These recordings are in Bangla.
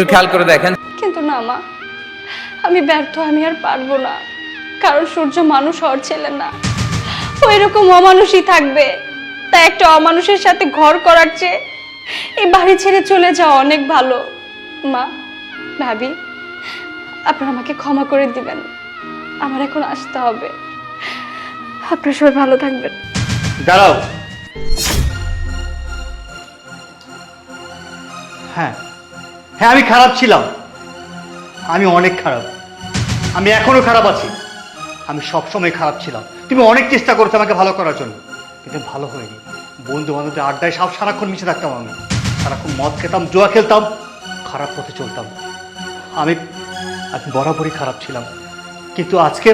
একটু খেয়াল করে দেখেন। কিন্তু না মা আমি ব্যর্থ আমি আর পারব না। কারণ সূর্য মানুষ হওয়ার ছেলে না। ওই রকম অমানুষই থাকবে। তাই একটা অমানুষের সাথে ঘর করার চেয়ে এই বাড়ি ছেড়ে চলে যাওয়া অনেক ভালো। মা ভাবি আপনারা আমাকে ক্ষমা করে দিবেন। আমার এখন আসতে হবে। আপনার সবাই ভালো থাকবেন। দাঁড়াও। হ্যাঁ আমি খারাপ ছিলাম। আমি অনেক খারাপ। আমি এখনও খারাপ আছি। আমি সবসময় খারাপ ছিলাম। তুমি অনেক চেষ্টা করছ আমাকে ভালো করার জন্য, কিন্তু ভালো হয়নি। বন্ধু বান্ধবদের আড্ডায় সব সারাক্ষণ মিশে থাকতাম আমি। সারাক্ষণ মদ খেতাম, জোয়া খেলতাম, খারাপ পথে চলতাম। আমি আমি বরাবরই খারাপ ছিলাম। কিন্তু আজকে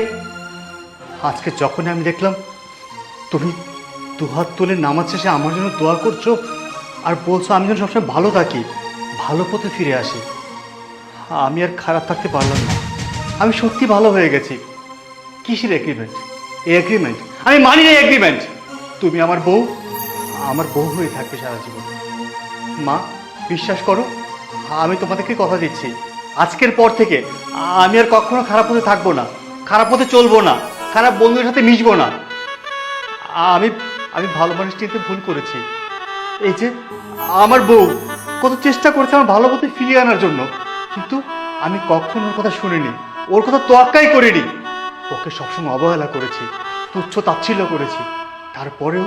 আজকে যখনই আমি দেখলাম, তুমি দুহাত তুলে নামাজ শেষে আমার জন্য দোয়া করছ আর বলছো আমি যেন সবসময় ভালো থাকি ভালো পথে ফিরে আসি। আমি আর খারাপ থাকতে পারলাম না। আমি সত্যি ভালো হয়ে গেছি। কিসের এগ্রিমেন্ট এই এগ্রিমেন্ট আমি মানি না এগ্রিমেন্ট তুমি আমার বউ আমার বউ হয়ে থাকবে সারা জীবন। মা, বিশ্বাস করো, আমি তোমাদেরকে কথা দিচ্ছি। আজকের পর থেকে আমি আর কখনো খারাপ পথে থাকব না। খারাপ পথে চলবো না। খারাপ বন্ধুদের সাথে মিশবো না। আমি আমি ভালো মানুষ চিনতে ভুল করেছি। এই যে, আমার বউ কত চেষ্টা করেছে আমার ভালো পথে ফিরিয়ে আনার জন্য। কিন্তু আমি কখনো ওর কথা শুনিনি। ওর কথা তোয়াক্কাই করিনি। ওকে সবসময় অবহেলা করেছি, তুচ্ছ তাচ্ছিল্য করেছি। তারপরেও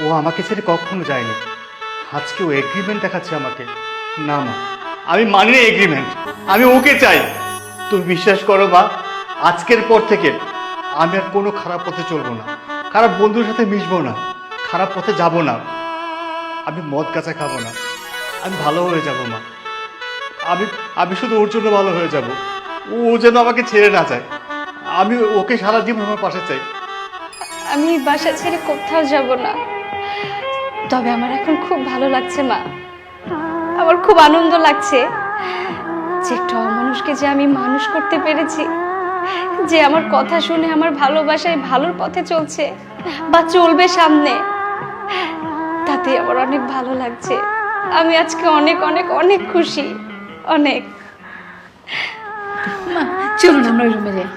ও আমাকে ছেড়ে কখনো যায়নি। আজকে ও এগ্রিমেন্ট দেখাচ্ছে আমাকে। না মা, আমি মানি না এগ্রিমেন্ট আমি ওকে চাই। তুমি বিশ্বাস করো মা, আজকের পর থেকে আমি আর কোনো খারাপ পথে চলবো না। খারাপ বন্ধুর সাথে মিশবো না। খারাপ পথে যাব না। আমি মদ কাঁচা খাব না। আমি ভালো হয়ে যাব, মা। আমি আমি শুধু ওর জন্য ভালো হয়ে যাব। ও যেন আমাকে ছেড়ে না যায়। আমি ওকে সারা জীবন আমার পাশে চাই। আমি বাসা ছেড়ে কোথাও যাব না। তবে আমার এখন খুব ভালো লাগছে, মা। আমার খুব আনন্দ লাগছে যে একটা অমানুষকে যে আমি মানুষ করতে পেরেছি, যে আমার কথা শুনে আমার ভালোবাসায় ভালোর পথে চলছে বা চলবে সামনে। তাতে আমার অনেক ভালো লাগছে। আমি আজকে অনেক অনেক অনেক খুশি। অনেক। চলুন আমরা রুমে যাই।